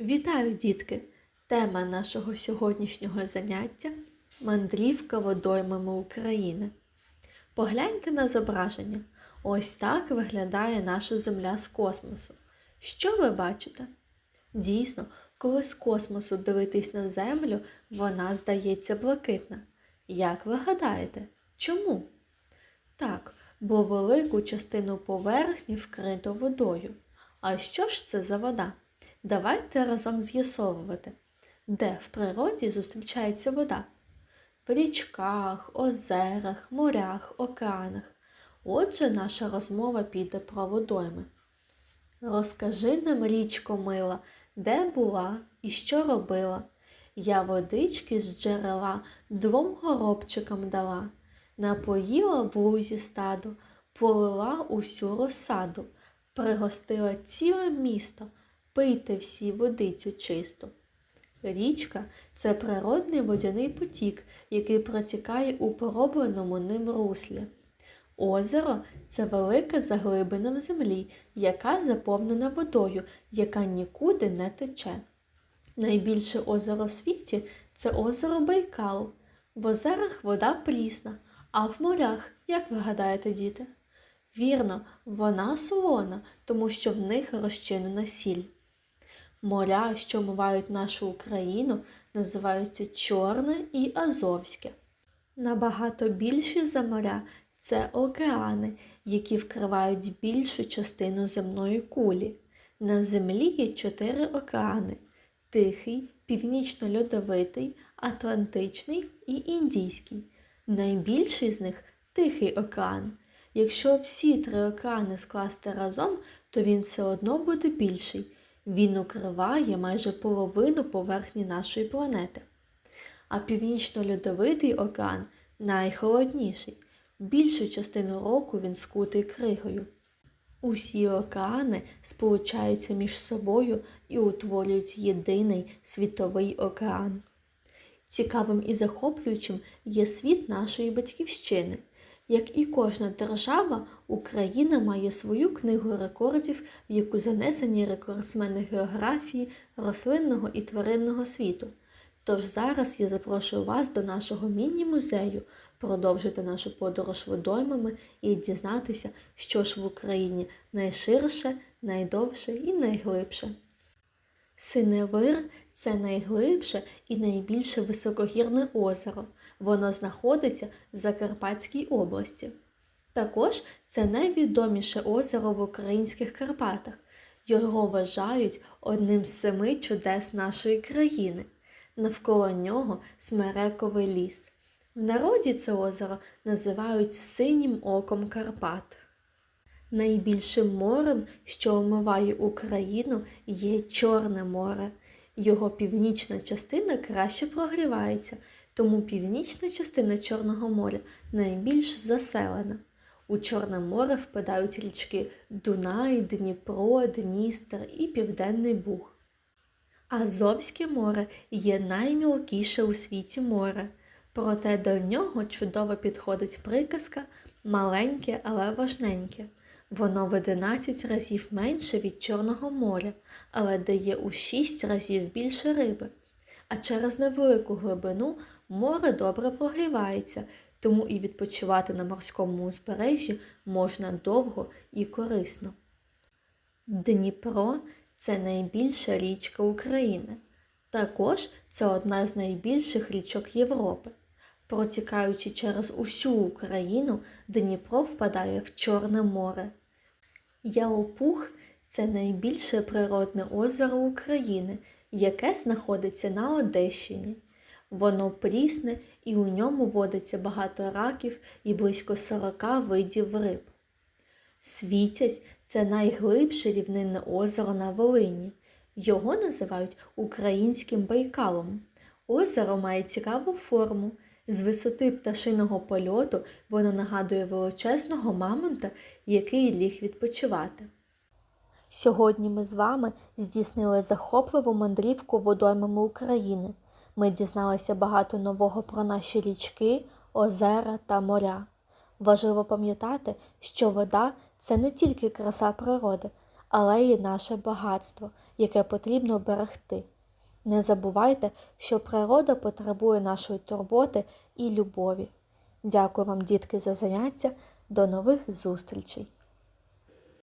Вітаю, дітки! Тема нашого сьогоднішнього заняття мандрівка водоймами України. Погляньте на зображення. Ось так виглядає наша Земля з космосу. Що ви бачите? Дійсно, коли з космосу дивитись на Землю, вона здається блакитна. Як ви гадаєте, чому? Так, бо велику частину поверхні вкрито водою. А що ж це за вода? Давайте разом з'ясовувати, де в природі зустрічається вода. В річках, озерах, морях, океанах. Отже, наша розмова піде про водойми. Розкажи нам, річко мила, де була і що робила. Я водички з джерела двом горобчикам дала, напоїла в лузі стаду, полила усю розсаду, пригостила ціле місто, пийте всі водицю чисту. Річка це природний водяний потік, який протікає у поробленому ним руслі. Озеро це велика заглибина в землі, яка заповнена водою, яка нікуди не тече. Найбільше озеро в світі це озеро Байкал. В озерах вода прісна, а в морях, як ви гадаєте, діти? Вірно, вона солона, тому що в них розчинена сіль. Моря, що омивають нашу Україну, називаються Чорне і Азовське. Набагато більші за моря це океани, які вкривають більшу частину земної кулі. На землі є чотири океани: Тихий, Північно-Льодовитий, Атлантичний і Індійський. Найбільший з них Тихий океан. Якщо всі три океани скласти разом, то він все одно буде більший. Він укриває майже половину поверхні нашої планети. А північно-льодовитий океан найхолодніший. Більшу частину року він скутий кригою. Усі океани сполучаються між собою і утворюють єдиний світовий океан. Цікавим і захоплюючим є світ нашої батьківщини. Як і кожна держава, Україна має свою книгу рекордів, в яку занесені рекордсмени географії, рослинного і тваринного світу. Тож зараз я запрошую вас до нашого міні-музею продовжити нашу подорож водоймами і дізнатися, що ж в Україні найширше, найдовше і найглибше. Синевир це найглибше і найбільше високогірне озеро. Воно знаходиться в Закарпатській області. Також це найвідоміше озеро в українських Карпатах. Його вважають одним з семи чудес нашої країни. Навколо нього смерековий ліс. В народі це озеро називають синім оком Карпат. Найбільшим морем, що омиває Україну, є Чорне море. Його північна частина краще прогрівається, тому північна частина Чорного моря найбільш заселена. У Чорне море впадають річки Дунай, Дніпро, Дністр і Південний Буг. Азовське море є наймілкіше у світі море, проте до нього чудово підходить приказка маленьке, але важненьке. Воно в 11 разів менше від Чорного моря, але дає у 6 разів більше риби. А через невелику глибину море добре прогрівається, тому і відпочивати на морському узбережжі можна довго і корисно. Дніпро це найбільша річка України. Також це одна з найбільших річок Європи. Протікаючи через усю Україну, Дніпро впадає в Чорне море. Ялопух це найбільше природне озеро України, яке знаходиться на Одещині. Воно прісне і у ньому водиться багато раків і близько 40 видів риб. Світязь це найглибше рівнинне озеро на Волині. Його називають українським байкалом. Озеро має цікаву форму. З висоти пташиного польоту воно нагадує величезного мамонта, який ліг відпочивати. Сьогодні ми з вами здійснили захопливу мандрівку водоймами України. Ми дізналися багато нового про наші річки, озера та моря. Важливо пам'ятати, що вода це не тільки краса природи, але й наше багатство, яке потрібно берегти. Не забувайте, що природа потребує нашої турботи і любові. Дякую вам, дітки, за заняття. До нових зустрічей!